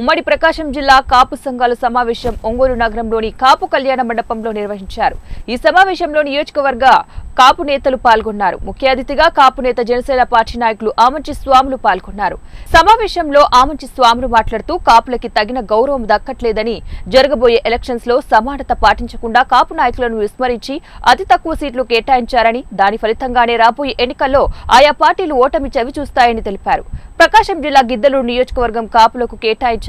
ఉమ్మడి ప్రకాశం జిల్లా కాపు సంఘాల సమావేశం ఒంగోలు నగరంలోని కాపు కళ్యాణ మండపంలో నిర్వహించారు. ఈ సమావేశంలో నియోజకవర్గ కాపు నేతలు పాల్గొన్నారు. ముఖ్య అతిథిగా కాపు నేత జనసేన పార్టీ నాయకులు ఆమంచి స్వాములు పాల్గొన్నారు. సమావేశంలో ఆమంచి స్వాములు మాట్లాడుతూ కాపులకి తగిన గౌరవం దక్కట్లేదని జరగబోయే ఎలక్షన్స్లో సమానత పాటించకుండా కాపు నాయకులను విస్మరించి అతి తక్కువ సీట్లు కేటాయించారని దాని ఫలితంగానే రాబోయే ఎన్నికల్లో ఆయా పార్టీలు ఓటమి చవి చూస్తాయని తెలిపారు. ప్రకాశం జిల్లా గిద్దలూరు నియోజకవర్గం కాపులకు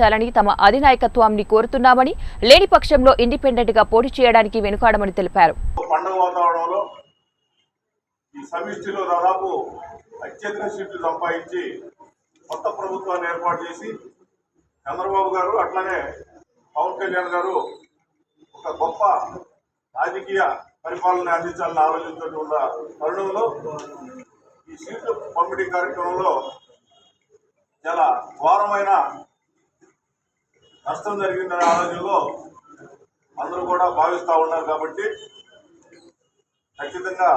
కేటాయించాలని తమ అధినాయకత్వాన్ని కోరుతున్నామని లేని పక్షంలో ఇండిపెండెంట్గా పోటీ చేయడానికి వెనుకాడమని తెలిపారు. పండుగ వాతావరణంలో ఈ సమిష్టిలో దాదాపు అత్యధిక సీట్లు సంపాదించి కొత్త ప్రభుత్వాన్ని ఏర్పాటు చేసి చంద్రబాబు గారు అట్లనే పవన్ కళ్యాణ్ గారు ఒక గొప్ప రాజకీయ పరిపాలన అందించాలని ఆలోచనతో ఉన్న తరుణంలో ఈ సీట్లు పంపిణీ కార్యక్రమంలో చాలా ఘోరమైన నష్టం జరిగిందనే ఆలోచనలో అందరూ కూడా భావిస్తూ ఉన్నారు కాబట్టి ఖచ్చితంగా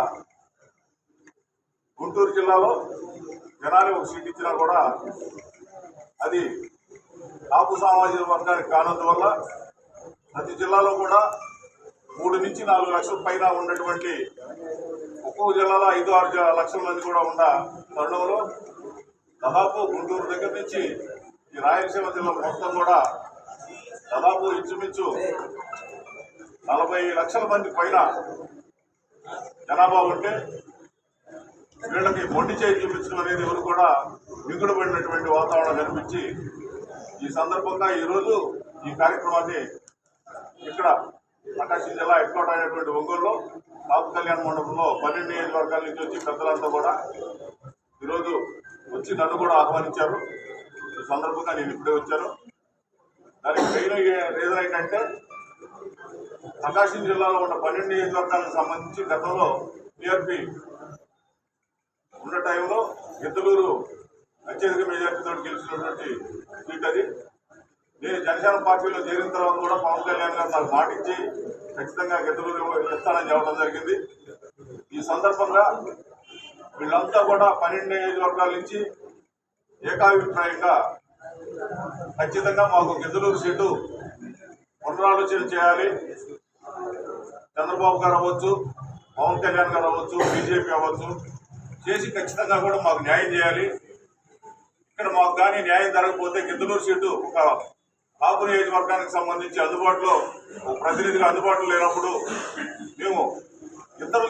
గుంటూరు జిల్లాలో జనాలు ఒక సీట్ ఇచ్చినా కూడా అది కాపు సామాజిక వర్గానికి కానందువల్ల ప్రతి జిల్లాలో కూడా మూడు నుంచి నాలుగు లక్షల పైన ఉన్నటువంటి ఒక్కో జిల్లాలో ఐదు ఆరు లక్షల మంది కూడా ఉన్న తరుణంలో దాదాపు గుంటూరు దగ్గర నుంచి ఈ రాయలసీమ జిల్లా మొత్తం కూడా దాదాపు ఇంచుమించు నలభై లక్షల మంది పైన జనాభా ఉంటే వీళ్ళకి మొండి చేయి చూపించడం అనేది ఎవరు కూడా మిగులుపడినటువంటి వాతావరణం కనిపించి ఈ సందర్భంగా ఈరోజు ఈ కార్యక్రమాన్ని ఇక్కడ ప్రకాశం జిల్లా హెడ్ అయినటువంటి ఒంగోలులో కాపు కళ్యాణ మండపంలో పన్నెండు నియోజకవర్గాల నుంచి వచ్చి పెద్దలంతా కూడా ఈరోజు వచ్చి నన్ను కూడా ఆహ్వానించారు. ఈ సందర్భంగా నేను ఇప్పుడే వచ్చాను. దానికి మెయిన్ రీజన్ ఏంటంటే ప్రకాశం జిల్లాలో ఉన్న పన్నెండు నియోజకవర్గాలకు సంబంధించి గతంలో టీఆర్పీ ఉన్న టైంలో ఎద్దులూరు అత్యధిక మెజార్టీతో గెలిచినటువంటి సీట్ అది. నేను జనసేన పార్టీలో చేరిన తర్వాత కూడా పవన్ కళ్యాణ్ గారు నాకు మాటించి ఖచ్చితంగా గెద్దలూరు ఇస్తానని చెప్పడం జరిగింది. ఈ సందర్భంగా వీళ్ళంతా కూడా పన్నెండు నియోజకవర్గాల నుంచి ఏకాభిప్రాయంగా ఖచ్చితంగా మాకు గిద్దలూరు సీటు పునరాలోచన చేయాలి. చంద్రబాబు గారు అవ్వచ్చు పవన్ కళ్యాణ్ గారు అవ్వచ్చు బీజేపీ అవ్వచ్చు. చేసి ఖచ్చితంగా కూడా మాకు న్యాయం చేయాలి. ఇక్కడ మాకు కానీ న్యాయం జరగకపోతే గిద్దలూరు సీటు ఒక కాపు నియోజకవర్గానికి సంబంధించి అందుబాటులో ఒక ప్రతినిధిగా అందుబాటులో లేనప్పుడు మేము ఇతరుల